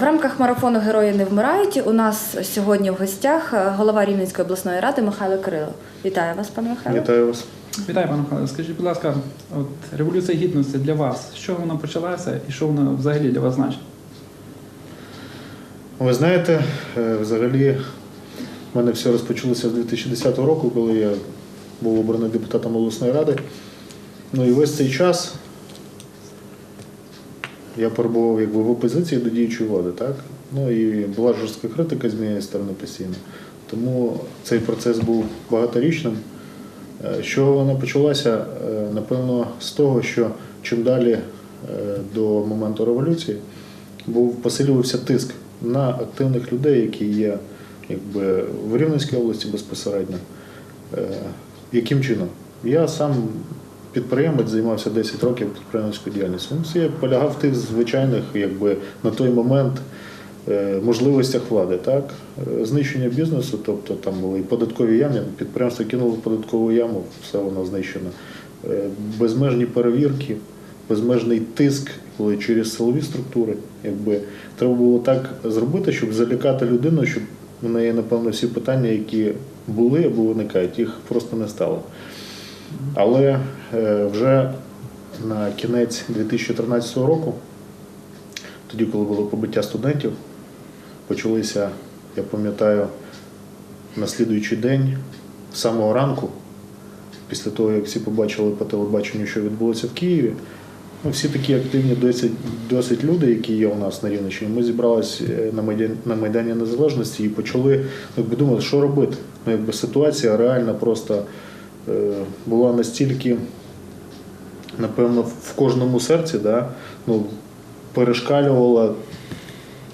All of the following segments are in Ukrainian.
В рамках марафону Герої не вмирають. У нас сьогодні в гостях е, голова Рівненської обласної ради Михайло Кирило. Вітаю вас, пане Михайло. Вітаю вас. Вітаю, пане Михайло. Скажіть, будь ласка, от революція гідності для вас, з чого вона почалася і що вона взагалі для вас значить? Ви знаєте, е, взагалі в мене все розпочалося з 2010 року, коли я був обраний депутатом обласної ради. Ну і весь цей час я перебував якби в опозиції до діючої влади, так? Ну і була жорстка критика з моєї сторони постійно. Тому цей процес був багаторічним. Е, З чого вона почалася? Е, Напевно, з того, що чим далі е, до моменту революції був посилювався тиск на активних людей, які є якби, в Рівненській області безпосередньо. Е, Яким чином? Я сам підприємець займався 10 років підприємницькою діяльністю. Я полягав в тих звичайних, якби на той момент е, можливостях влади, так? Е, Знищення бізнесу, тобто там були і податкові ями, підприємство кинуло податкову яму, все воно знищено. Е, Безмежні перевірки, безмежний тиск, коли через силові структури, якби треба було так зробити, щоб залякати людину, щоб в неї, напевно, всі питання, які були або виникають, їх просто не стало. Але е, вже на кінець 2013 року, тоді, коли було побиття студентів, почалися, я пам'ятаю, на слідуючий день, з самого ранку, після того, як всі побачили по телебаченню, що відбулося в Києві, ну, всі такі активні досить, досить люди, які є у нас на Рівненщині, ми зібралися на Майдані, на Майдані Незалежності і почали ну, якби, думати, що робити. Ну, якби ситуація реально просто е, була настільки, напевно, в кожному серці, да, ну, перешкалювала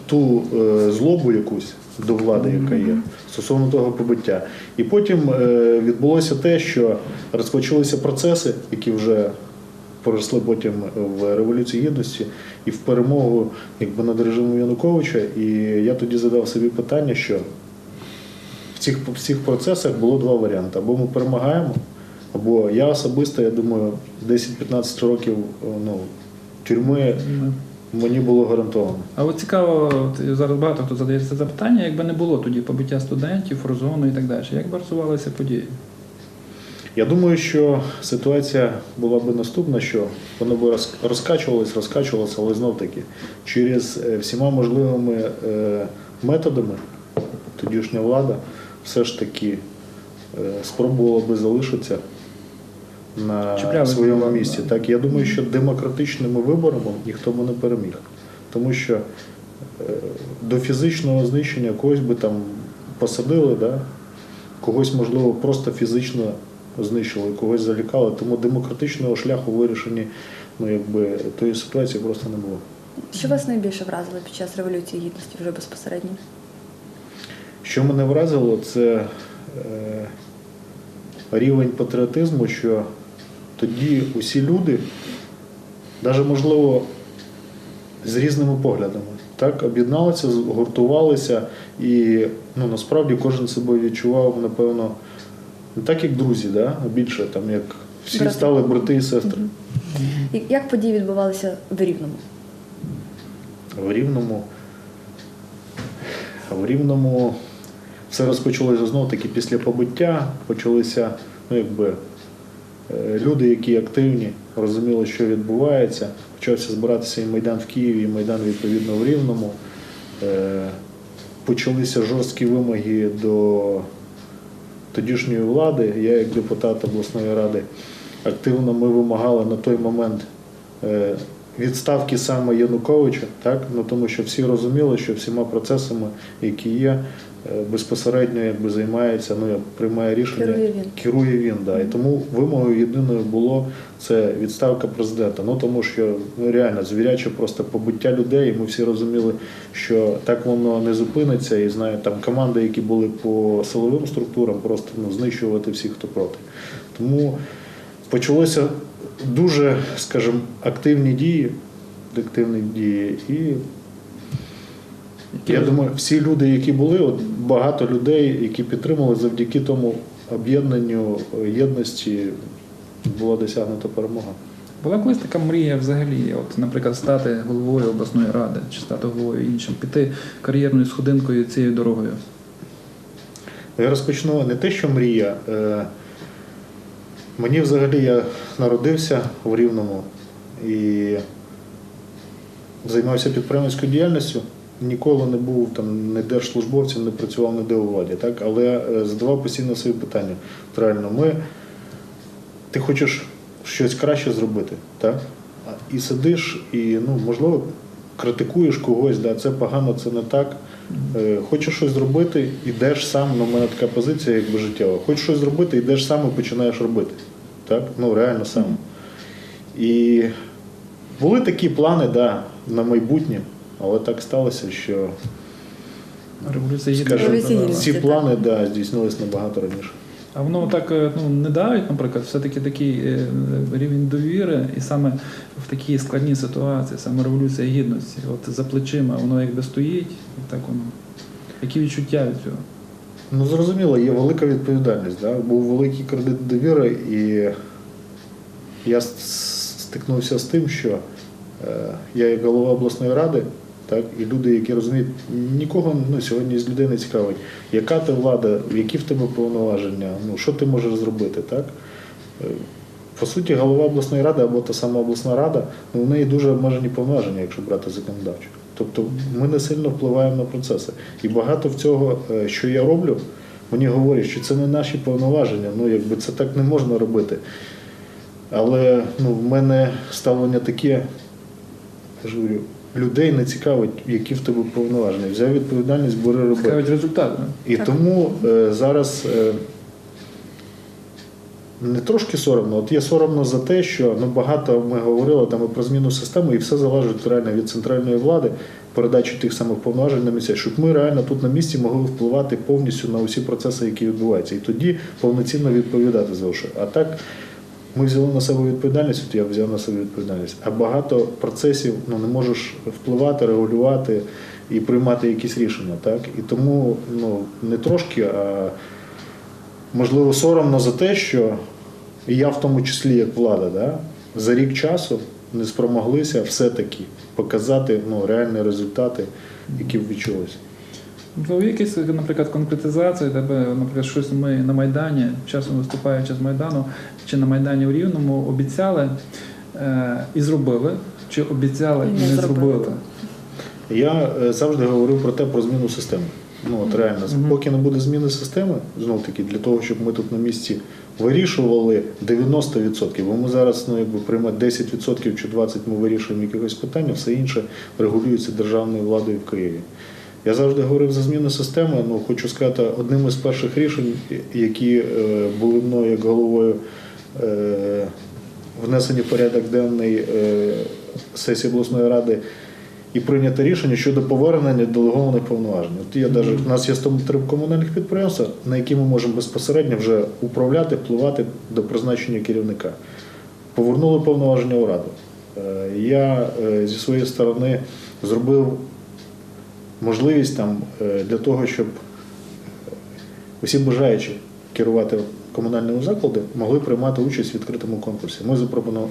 ту е, злобу якусь до влади, яка є, стосовно того побиття. І потім е, відбулося те, що розпочалися процеси, які вже перейшли потім в Революцію Гідності і в перемогу якби, над режимом Януковича. І я тоді задав собі питання, що цих, в цих процесах було два варіанти: або ми перемагаємо, або я особисто, я думаю, 10-15 років ну, тюрми мені було гарантовано. А от цікаво, от зараз багато хто задає це запитання, якби не було тоді побиття студентів, фрозону і так далі. Як би розвивалися події? Я думаю, що ситуація була би наступна, що воно би роз- розкачувалось, розкачувалося, але знов таки через е, всіма можливими е, методами тодішня влада все ж таки е, спробувала би залишитися на Чіпляли своєму місці. да. Так, я думаю, що демократичними виборами ніхто би не переміг. Тому що е, до фізичного знищення когось би там посадили, да? когось, можливо, просто фізично знищили, когось залякали. Тому демократичного шляху вирішення ну, якби, тої ситуації просто не було. Що вас найбільше вразило під час революції гідності вже безпосередньо? Що мене вразило, це е, рівень патріотизму, що тоді усі люди, навіть можливо, з різними поглядами, так, об'єдналися, згуртувалися, і ну, насправді кожен себе відчував, напевно, не так, як друзі, да? а більше там, як всі Брати. стали брати і сестри. І Як події відбувалися в Рівному? В Рівному. В Рівному все розпочалося знову таки після побиття. Почалися ну, якби, е, люди, які активні, розуміли, що відбувається. Почався збиратися і Майдан в Києві, і Майдан відповідно в Рівному. Е, Почалися жорсткі вимоги до тодішньої влади. Я, як депутат обласної ради, активно ми вимагали на той момент е, відставки саме Януковича, так? Ну, тому що всі розуміли, що всіма процесами, які є, безпосередньо якби займається, ну, приймає рішення, Керує він. керує він. Да. І тому вимогою єдиною було це відставка президента. Ну тому що ну, реально звіряче просто побиття людей. І ми всі розуміли, що так воно не зупиниться, і знаю, там команди, які були по силовим структурам, просто ну, знищувати всіх, хто проти. Тому почалося дуже, скажімо, активні дії, активні дії. І я думаю, всі люди, які були, от багато людей, які підтримали завдяки тому об'єднанню е, єдності, була досягнута перемога. Була колись така мрія взагалі, от, наприклад, стати головою обласної ради чи стати головою іншим, піти кар'єрною сходинкою цією дорогою. Я розпочну не те, що мрія. Е, Мені взагалі я народився в Рівному і займався підприємницькою діяльністю. Ніколи не був там не держслужбовцем, не працював ніде у владі. Так? Але е, задавав постійно свої питання. Реально, ми, ти хочеш щось краще зробити, так? І сидиш, і ну, можливо, критикуєш когось, да, це погано, це не так. Е, Хочеш щось зробити, йдеш сам, ну, в мене така позиція якби життєва. Хочеш щось зробити, йдеш сам і починаєш робити. Так? Ну, реально сам. І були такі плани, да, на майбутнє, але так сталося, що гідності. Ці плани да, здійснились набагато раніше. А воно так е, ну, не дають, наприклад, все-таки такий е, рівень довіри, і саме в такій складній ситуації, саме революція гідності, от за плечима, воно якби стоїть, так воно. Які відчуття від цього? Ну, зрозуміло, є велика відповідальність. Да? Був великий кредит довіри, і я стикнувся з тим, що е, я як голова обласної ради, так, і люди, які розуміють, нікого ну, сьогодні з людей не цікавить, яка ти влада, які в тебе повноваження, ну, що ти можеш зробити. Так? Е, По суті, голова обласної ради або та сама обласна рада, ну, в неї дуже обмежені повноваження, якщо брати законодавчо. Тобто ми не сильно впливаємо на процеси. І багато в цього, е, що я роблю, мені говорять, що це не наші повноваження, ну якби це так не можна робити. Але ну, в мене ставлення таке, я ж говорю, людей не цікавить, які в тебе повноваження. Взяв відповідальність, бери роби. Цікавить результат. І Так. тому е, зараз е, не трошки соромно, от є соромно за те, що ну, багато ми говорили там і про зміну системи, і все залежить реально від центральної влади, передачі тих самих повноважень на місця, щоб ми реально тут на місці могли впливати повністю на усі процеси, які відбуваються. І тоді повноцінно відповідати за що. А так. Ми взяли на себе відповідальність, от я взяв на себе відповідальність, а багато процесів ну, не можеш впливати, регулювати і приймати якісь рішення. Так? І тому ну, не трошки, а можливо соромно за те, що і я в тому числі як влада, да, за рік часу не спромоглися все-таки показати ну, реальні результати, які б відчулися. Є якісь, наприклад, конкретизації, тебе, наприклад, щось ми на Майдані, часом виступаючи з Майдану, чи на Майдані в Рівному обіцяли е, і зробили, чи обіцяли І і не не зробили. зробили. Я е, завжди говорив про те про зміну системи. Ну от реально, Мгм. поки не буде зміни системи, знов таки для того, щоб ми тут на місці вирішували 90%, бо ми зараз ну, якби приймати 10% чи 20% ми вирішуємо якихось питання, все інше регулюється державною владою в Києві. Я завжди говорив за зміну системи. Ну хочу сказати, одним із перших рішень, які е, були мною як головою е, внесені в порядок денний е, сесії обласної ради і прийнято рішення щодо повернення делегованих повноважень. От я даже, у нас є 103 комунальних підприємства, на які ми можемо безпосередньо вже управляти, впливати до призначення керівника. Повернули повноваження у раду. Я зі своєї сторони зробив можливість там е, для того, щоб усі бажаючі керувати комунальними заклади могли приймати участь в відкритому конкурсі. Ми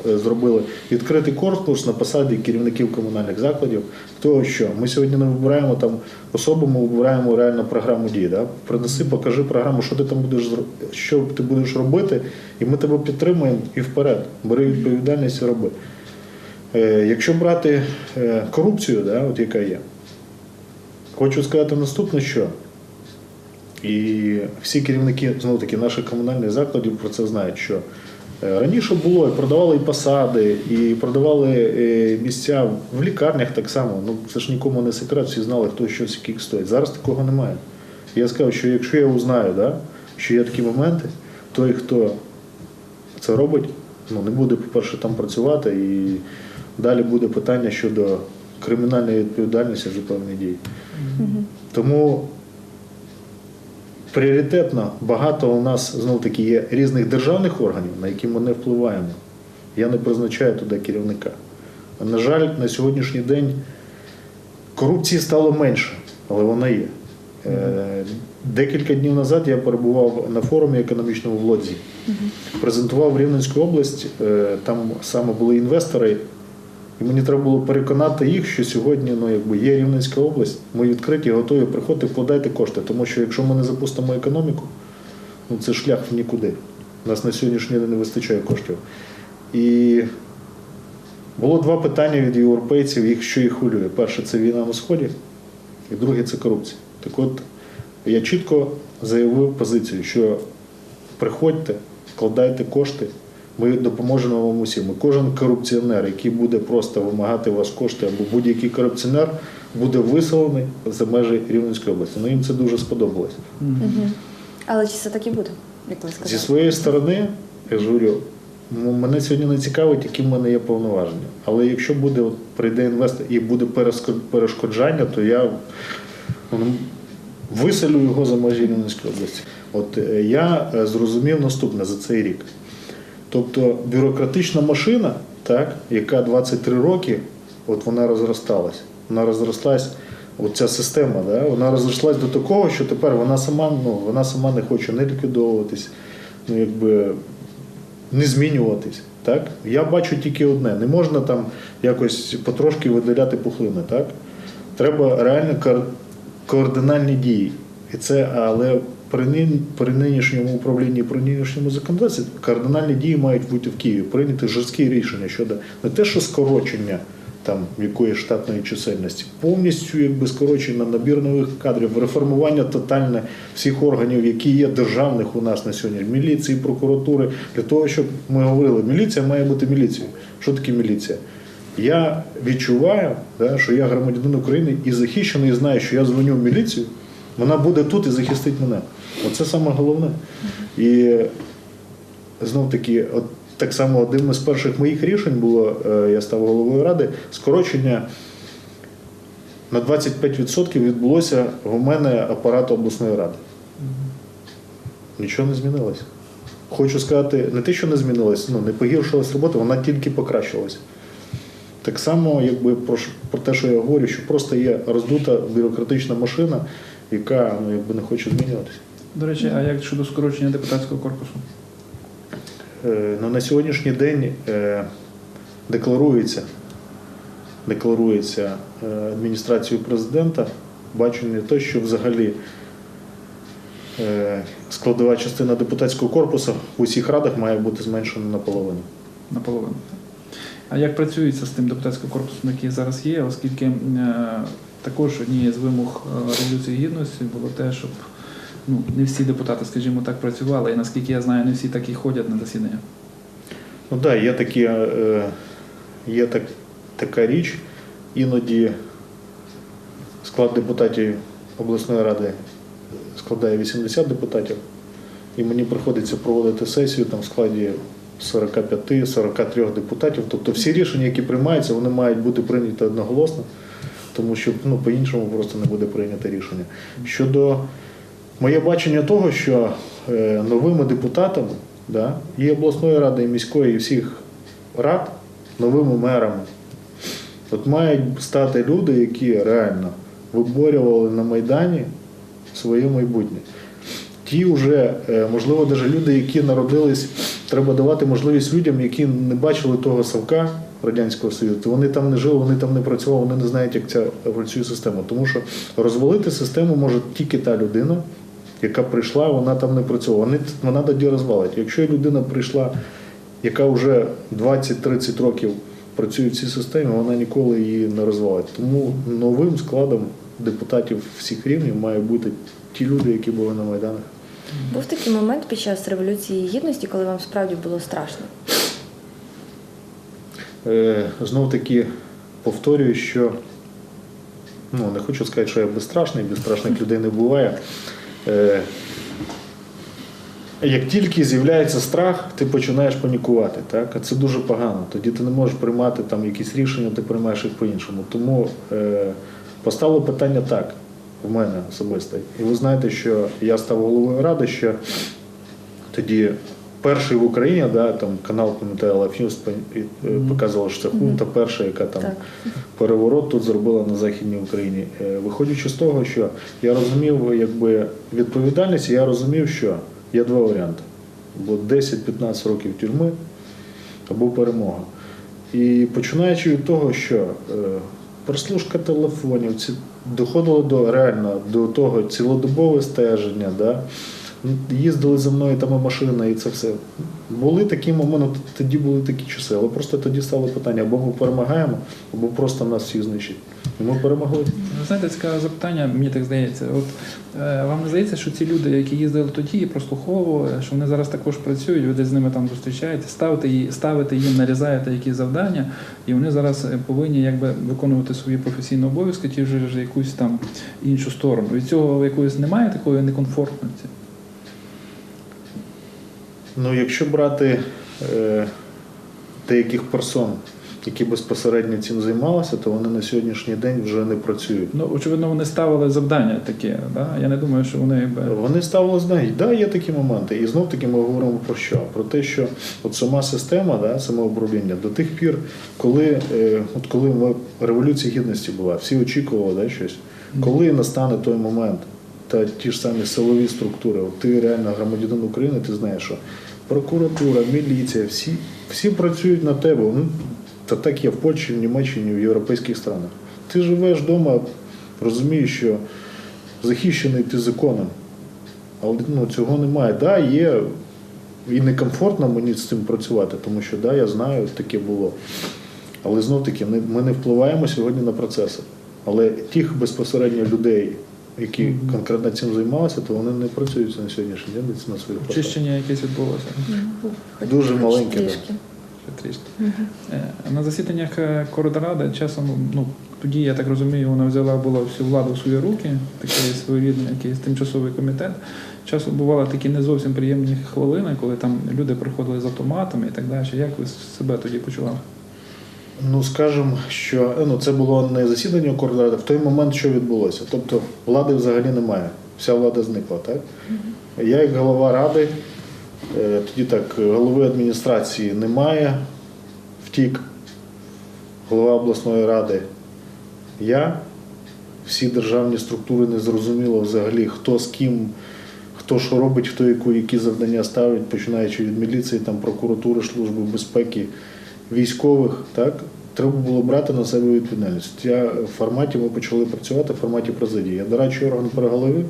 е, зробили відкритий конкурс на посаді керівників комунальних закладів. Того, що ми сьогодні не вибираємо там особу, ми вибираємо реально програму дій. Да? Принеси, покажи програму, що ти там будеш що ти будеш робити, і ми тебе підтримуємо і вперед. Бери відповідальність і роби. Е, Якщо брати корупцію, да, от яка є, хочу сказати наступне, що і всі керівники знову таки наших комунальних закладів про це знають, що е, раніше було і продавали і посади, і продавали е, місця в лікарнях так само. Ну це ж нікому не секрет, всі знали, хто що скільки стоїть. Зараз такого немає. Я сказав, що якщо я узнаю, да, що є такі моменти, той, хто це робить, ну не буде, по-перше, там працювати, і далі буде питання щодо кримінальної відповідальності за певні дії. Тому пріоритетно багато у нас знов таки є різних державних органів, на які ми не впливаємо. Я не призначаю туди керівника. На жаль, на сьогоднішній день корупції стало менше, але вона є. Е, Декілька днів назад я перебував на форумі економічному в Лодзі. Презентував Рівненську область, е, там саме були інвестори, і мені треба було переконати їх, що сьогодні ну, якби є Рівненська область, ми відкриті, готові приходити, вкладайте кошти. Тому що якщо ми не запустимо економіку, ну це шлях в нікуди. У нас на сьогоднішній день не вистачає коштів. І було два питання від європейців, їх що їх хвилює. Перше це війна на сході, і друге це корупція. Так от я чітко заявив позицію, що приходьте, вкладайте кошти, ми допоможемо вам усім. І кожен корупціонер, який буде просто вимагати у вас кошти, або будь-який корупціонер буде виселений за межі Рівненської області. Ну їм це дуже сподобалось. Мгм. Але чи це так і буде, як ви сказали? Зі своєї сторони, я ж говорю, мене сьогодні не цікавить, які в мене є повноваження. Але якщо буде от, прийде інвестор і буде перешкоджання, то я ну, виселю його за межі Рівненської області. От е, я е, зрозумів наступне за цей рік. Тобто бюрократична машина, так, яка 23 роки, от вона розросталась. Вона розрослась, от ця система, да, вона розрослась до такого, що тепер вона сама, ну, вона сама не хоче не ліквідовуватись, ну, якби, не змінюватись. Так? Я бачу тільки одне: не можна там якось потрошки видаляти пухлини. Так? Треба реально координальні дії. І це, але при, nin- при нинішньому управлінні, при нинішньому законодавстві кардинальні дії мають бути в Києві, прийняти жорсткі рішення щодо не те, що скорочення там якоїсь штатної чисельності, повністю якби скорочення набір нових кадрів, реформування тотальне всіх органів, які є державних у нас на сьогодні, міліції, прокуратури, для того, щоб ми говорили, міліція має бути міліцією. Що таке міліція? Я відчуваю, да, що я громадянин України і захищений, і знаю, що я дзвоню в міліцію, вона буде тут і захистить мене. Оце саме головне. І знов таки, от так само одним із перших моїх рішень було, е, я став головою ради, скорочення на 25% відбулося в мене апарату обласної ради. Нічого не змінилося. Хочу сказати, не те, що не змінилось, ну не погіршилась робота, вона тільки покращилась. Так само, якби про, про те, що я говорю, що просто є роздута бюрократична машина, яка ну, якби не хоче змінюватися. До речі, а як щодо скорочення депутатського корпусу? Е, ну, на сьогоднішній день е, декларується, декларується е, адміністрацією президента бачення те, що взагалі е, складова частина депутатського корпусу в усіх радах має бути зменшена наполовину. Наполовину. А як працюється з тим депутатським корпусом, який зараз є, оскільки також однією з вимог е, Революції Гідності було те, щоб ну, не всі депутати, скажімо так, працювали, і наскільки я знаю, не всі так і ходять на засідання. Ну так, да, є, такі, е, є так, така річ, іноді склад депутатів обласної ради складає 80 депутатів, і мені приходиться проводити сесію там в складі 45-43 депутатів. Тобто всі рішення, які приймаються, вони мають бути прийняті одноголосно, тому що ну, по-іншому просто не буде прийнято рішення. Щодо моє бачення того, що е, новими депутатами да, і обласної ради, і міської, і всіх рад, новими мерами, от мають стати люди, які реально виборювали на Майдані своє майбутнє. Ті вже, е, можливо, навіть люди, які народились, треба давати можливість людям, які не бачили того совка Радянського Союзу. то Вони там не жили, вони там не працювали, вони не знають, як ця працює система. Тому що розвалити систему може тільки та людина, яка прийшла, вона там не працювала. Вони, вона тоді розвалить. Якщо людина прийшла, яка вже 20-30 років працює в цій системі, вона ніколи її не розвалить. Тому новим складом депутатів всіх рівнів має бути ті люди, які були на Майданах. Був такий момент під час Революції Гідності, коли вам справді було страшно. Е, знов таки повторюю, що ну, не хочу сказати, що я безстрашний, безстрашних людей не буває. Е, як тільки з'являється страх, ти починаєш панікувати. Так? А це дуже погано. Тоді ти не можеш приймати там якісь рішення, ти приймаєш їх по-іншому. Тому е, поставило питання так в мене особисто. І ви знаєте, що я став головою ради, що тоді перший в Україні, да, там канал News е, показував, що це хунта перша, яка там Так. переворот тут зробила на Західній Україні. Е, Виходячи з того, що я розумів якби, відповідальність, я розумів, що є два варіанти: або 10-15 років тюрми, або перемога. І починаючи від того, що е, прослушка телефонів, доходило до реально до того цілодобове стеження, да? Їздили за мною там і машина, і це все. Були такі моменти, тоді були такі часи, але просто тоді стало питання: або ми перемагаємо, або просто нас всіх знищать. І ми перемогли. Ви знаєте, цікаве запитання, мені так здається. От е, вам не здається, що ці люди, які їздили тоді і прослуховували, що вони зараз також працюють, ви десь з ними там зустрічаєтесь, ставите, ставите їм, нарізаєте якісь завдання, і вони зараз е, повинні якби виконувати свої професійні обов'язки, ті вже якусь там іншу сторону. Від цього якоїсь немає такої некомфортності. Ну, якщо брати е, деяких персон, які безпосередньо цим займалися, то вони на сьогоднішній день вже не працюють. Ну, очевидно, вони ставили завдання таке. Да? Я не думаю, що вони. Вони ставили знають, да, є такі моменти. І знов таки ми говоримо про що? Про те, що от сама система, да, самоуправління до тих пір, коли, е, от коли ми, революція гідності була, всі очікували да, щось. Коли настане той момент, та ті ж самі силові структури, ти реально громадянин України, ти знаєш, що прокуратура, міліція, всі, всі працюють на тебе. Ну, та так є в Польщі, в Німеччині, в європейських странах. Ти живеш вдома, розумієш, що захищений ти законом. Але ну, цього немає. Да, є і некомфортно мені з цим працювати, тому що да, я знаю, таке було. Але знов таки ми не впливаємо сьогодні на процеси. Але тих безпосередньо людей, які конкретно цим займалися, то вони не працюють на сьогоднішній день на своїх посадах. Очищення якесь відбулося. Дуже маленьке, да. трішки. Е, На засіданнях е, Коордради часом, ну тоді, я так розумію, вона взяла була всю владу в свої руки, такий своєрідний якийсь тимчасовий комітет. Часом бували такі не зовсім приємні хвилини, коли там люди приходили з автоматами і так далі. Як ви себе тоді почували? Ну, скажімо, що ну, це було не засідання координати, в той момент, що відбулося. Тобто влади взагалі немає. Вся влада зникла, так? Я, як голова ради, е, тоді так, голови адміністрації немає, втік, голова обласної ради. Я, всі державні структури не зрозуміло взагалі, хто з ким, хто що робить, хто яку, які завдання ставить, починаючи від міліції, там, прокуратури, служби безпеки, військових, так? Треба було брати на себе відповідальність. Я в форматі ми почали працювати в форматі президії. Я дорадчий орган при голові,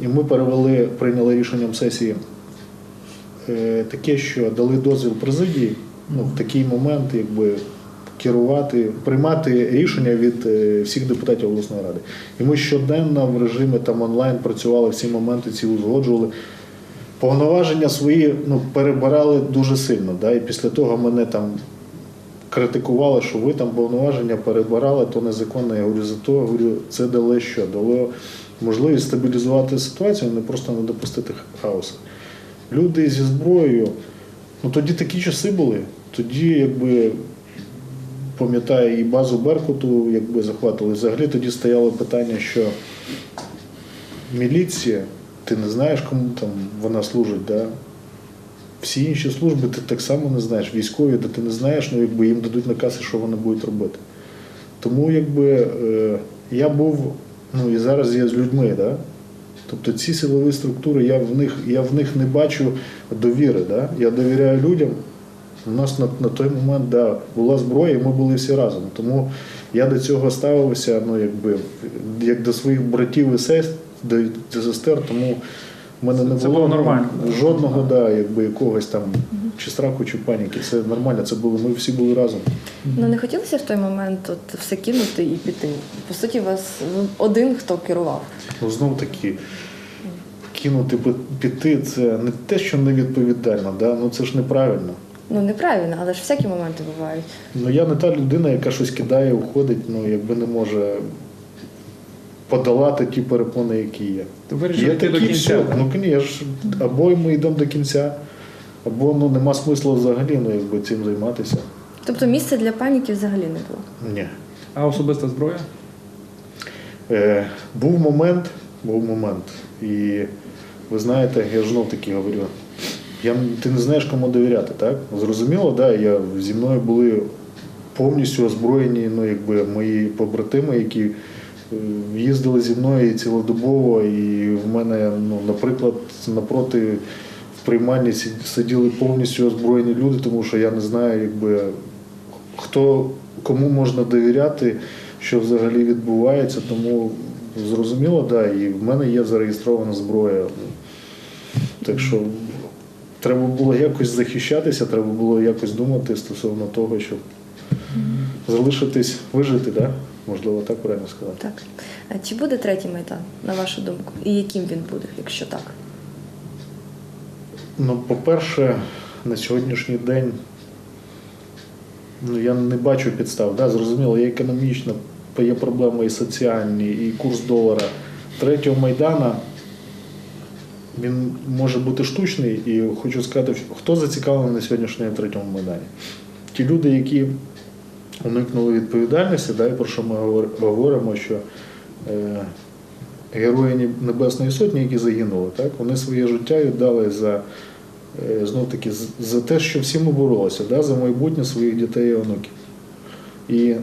і ми перевели, прийняли рішенням сесії е, таке, що дали дозвіл президії ну, в такий момент, якби керувати, приймати рішення від е, всіх депутатів обласної ради. І ми щоденно в режимі там онлайн працювали всі моменти, ці узгоджували. Повноваження свої ну, перебирали дуже сильно. Да? І після того мене там критикували, що ви там повноваження перебирали, то незаконно. Я говорю, зато говорю, це дало що? Дало можливість стабілізувати ситуацію, не просто не допустити хаосу. Люди зі зброєю, ну тоді такі часи були. Тоді, якби пам'ятаю, і базу Беркуту якби захватили. Взагалі тоді стояло питання, що міліція, ти не знаєш, кому там вона служить, да? всі інші служби ти так само не знаєш, військові, де ти не знаєш, ну якби їм дадуть накази, що вони будуть робити. Тому якби е, я був, ну і зараз я з людьми, да? тобто ці силові структури, я в них, я в них не бачу довіри. Да? Я довіряю людям. У нас на, на той момент да, була зброя, і ми були всі разом. Тому я до цього ставився, ну, якби, як до своїх братів і сестер, до тому в мене не Це було було нормально, жодного да, якби, якогось там чи страху, чи паніки. Це нормально, це було, ми всі були разом. Ну не хотілося в той момент от все кинути і піти. По суті, вас ну, один хто керував. Ну, знов таки, кинути піти, це не те, що невідповідально, да? ну це ж неправильно. Ну неправильно, але ж всякі моменти бувають. Ну я не та людина, яка щось кидає, уходить, ну якби не може подолати ті перепони, які є. То вирішили до кінця. все. Ну звісно, або ми йдемо до кінця, або ну нема смислу взагалі ну, якби, цим займатися. Тобто місця для паніки взагалі не було. Ні. А особиста зброя? Е, був момент, був момент, і ви знаєте, я ж знов таки говорю, я, ти не знаєш, кому довіряти, так? Зрозуміло, да, я, зі мною були повністю озброєні ну, якби, мої побратими, які їздили зі мною і цілодобово, і в мене, ну, наприклад, напроти в приймальні сиділи повністю озброєні люди, тому що я не знаю, якби, хто кому можна довіряти, що взагалі відбувається. Тому зрозуміло, да, і в мене є зареєстрована зброя. Так що треба було якось захищатися, треба було якось думати стосовно того, щоб залишитись, вижити, да? Можливо, так правильно сказати. Так. А Чи буде третій майдан, на вашу думку? І яким він буде, якщо так? Ну, по-перше, на сьогоднішній день ну, я не бачу підстав. Да? Зрозуміло, є економічна, є проблеми і соціальні, і курс долара. Третього Майдана він може бути штучний, і хочу сказати, хто зацікавлений на в третьому Майдані? Ті люди, які уникнули відповідальності, да, і про що ми говоримо, що е, герої Небесної Сотні, які загинули, так, вони своє життя віддали за, е, знов таки, за те, що всі ми боролися, да, за майбутнє своїх дітей і онуків. І,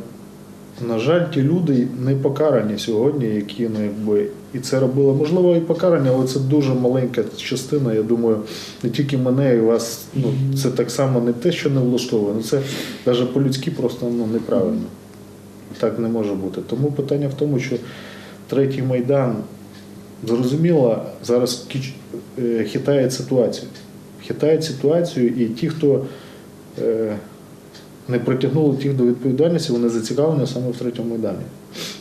на жаль, ті люди не покарані сьогодні, які ну, якби, і це робили, можливо, і покарані, але це дуже маленька частина. Я думаю, не тільки мене і вас, ну, це так само не те, що не влаштовує, ну це навіть по-людськи просто ну, неправильно. Так не може бути. Тому питання в тому, що третій майдан зрозуміло, зараз е, хитає ситуацію. Хитає ситуацію, і ті, хто е, не притягнули тих до відповідальності, вони зацікавлені саме в третьому майдані.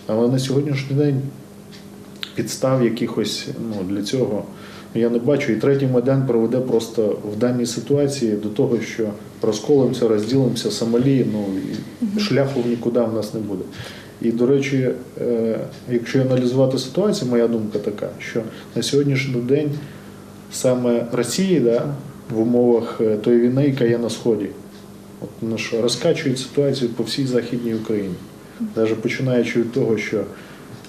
Але на сьогоднішній день підстав якихось ну, для цього я не бачу. І третій майдан приведе просто в даній ситуації до того, що розколимося, розділимося, Сомалі, ну і шляху нікуди в нас не буде. І, до речі, е, якщо аналізувати ситуацію, моя думка така, що на сьогоднішній день саме Росії да, в умовах е, тої війни, яка є на Сході, от, ну, що розкачують ситуацію по всій Західній Україні. Навіть починаючи від того, що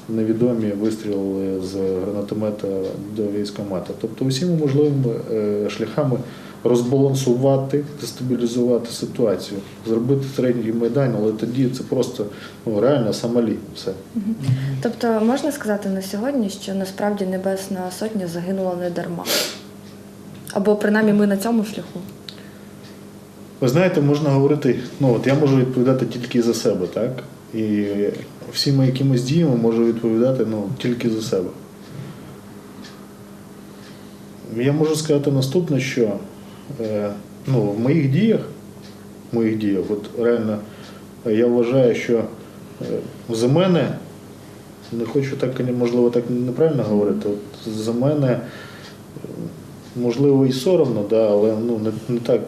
невідомі вистрілили з гранатомета до військомата. Тобто усіма можливими е, шляхами розбалансувати, дестабілізувати ситуацію, зробити третій майдан, але тоді це просто ну, реально самалі. Все. Тобто можна сказати на сьогодні, що насправді Небесна Сотня загинула не дарма. Або принаймні ми на цьому шляху. Ви знаєте, можна говорити, ну от я можу відповідати тільки за себе, так? І всіми якимись діями можу відповідати ну, тільки за себе. Я можу сказати наступне, що е, ну, в моїх діях, в моїх діях, от реально е, я вважаю, що е, за мене, не хочу так, можливо, так неправильно говорити, от за мене е, можливо, і соромно, да, але ну, не, не так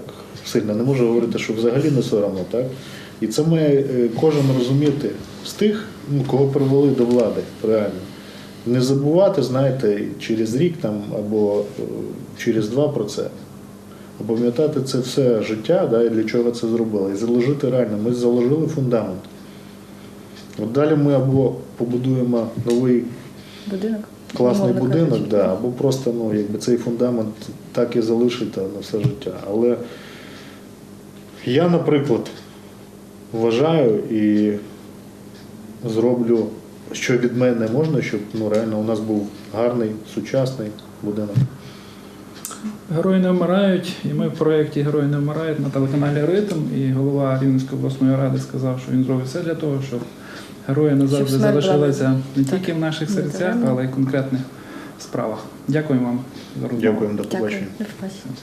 сильно. Не можу говорити, що взагалі не соромно. Так? І це має е, кожен розуміти з тих, ну, кого привели до влади, реально. Не забувати, знаєте, через рік там, або е, через два про це. А пам'ятати це все життя, да, і для чого це зробили. І заложити реально. Ми заложили фундамент. От далі ми або побудуємо новий Будинок. класний умовно будинок, кажучи. да, або просто ну, якби цей фундамент так і залишити на все життя. Але я, наприклад, вважаю і зроблю, що від мене можна, щоб ну, реально у нас був гарний, сучасний будинок. Герої не вмирають, і ми в проєкті Герої не вмирають на телеканалі Ритм. І голова Рівненської обласної ради сказав, що він зробить все для того, щоб герої назавжди залишилися не так, тільки в наших серцях, але й в конкретних справах. Дякую вам за розмову. Дякуємо, до побачення. До побачення.